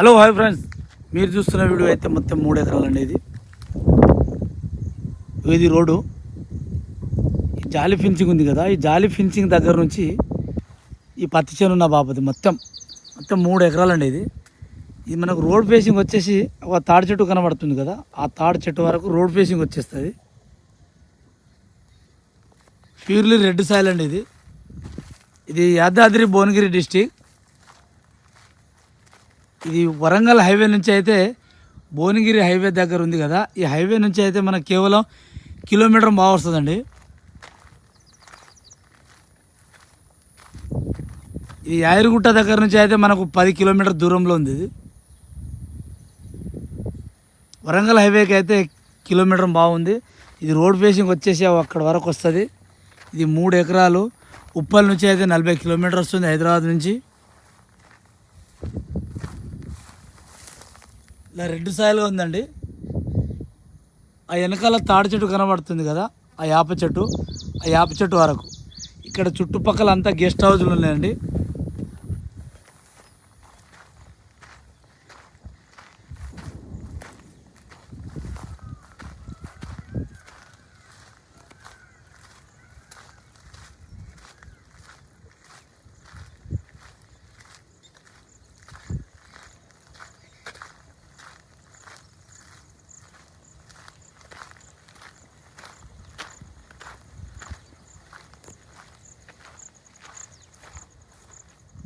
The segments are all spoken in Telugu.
Hello hi friends. మీరు చూస్తున్న వీడియో అయితే మొత్తం మూడు ఎకరాలండి ఇది ఇది రోడ్డు. ఈ జాలి ఫిన్సింగ్ ఉంది కదా ఈ జాలి ఫిన్సింగ్ దగ్గర నుంచి ఈ పత్తి చేను ఉన్న బాపతి మొత్తం మొత్తం మూడు ఎకరాలండి ఇది. ఇది మనకు రోడ్ ఫేసింగ్ వచ్చేసి ఒక తాడి చెట్టు కనబడుతుంది కదా ఆ తాడి చెట్టు వరకు రోడ్ ఫేసింగ్ వచ్చేస్తుంది. ప్యూర్లీ రెడ్ సాయిల్ అండి ఇది. ఇది యాదాద్రి భువనగిరి డిస్టిక్. ఇది వరంగల్ హైవే నుంచి అయితే భువనగిరి హైవే దగ్గర ఉంది కదా. ఈ హైవే నుంచి అయితే మనకు కేవలం కిలోమీటర్ బాగా వస్తుందండి. ఈ యాయరుగుట్ట దగ్గర నుంచి అయితే మనకు పది కిలోమీటర్ దూరంలో ఉంది ఇది. వరంగల్ హైవేకి అయితే కిలోమీటర్ బాగుంది ఇది రోడ్ ఫేసింగ్ వచ్చేసి అక్కడ వరకు వస్తుంది. ఇది మూడు ఎకరాలు. ఉప్పల్ నుంచి అయితే నలభై కిలోమీటర్ వస్తుంది హైదరాబాద్ నుంచి. ఇలా రెడ్ సాయిల్గా ఉందండి. ఆ వెనకాల తాడి చెట్టు కనబడుతుంది కదా ఆ యాప చెట్టు ఆ యాప చెట్టు వరకు. ఇక్కడ చుట్టుపక్కల అంతా గెస్ట్ హౌస్లు ఉన్నాయండి.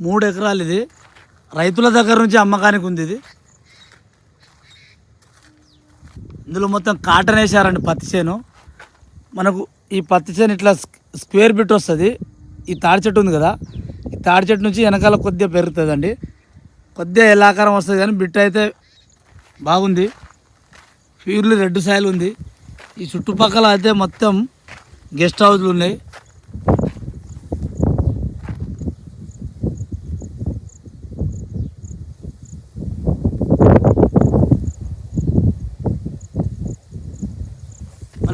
మూడు ఎకరాలు ఇది. రైతుల దగ్గర నుంచి అమ్మకానికి ఉంది ఇది. ఇందులో మొత్తం కాటన్ వేసారండి పత్తి చేను. మనకు ఈ పత్తి చేను ఇట్లా స్క్- స్క్వేర్ బిట్ వస్తుంది. ఈ తాడి చెట్టు ఉంది కదా ఈ తాడి చెట్టు నుంచి వెనకాల కొద్దిగా పెరుగుతుందండి. కొద్దిగా ఎలాకారం వస్తుంది కానీ బిట్ అయితే బాగుంది. ప్యూర్లీ రెడ్ సాయిల్ ఉంది. ఈ చుట్టుపక్కల అయితే మొత్తం గెస్ట్ హౌస్లు ఉన్నాయి.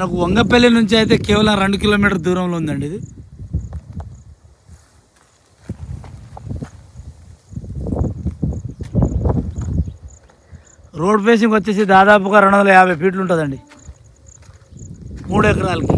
మనకు వంగపల్లి నుంచి అయితే కేవలం రెండు కిలోమీటర్ దూరంలో ఉందండి ఇది. రోడ్ ఫేసింగ్ వచ్చేసి దాదాపుగా రెండు వందల యాభై ఫీట్లు ఉంటుందండి. మూడు ఎకరాలకి.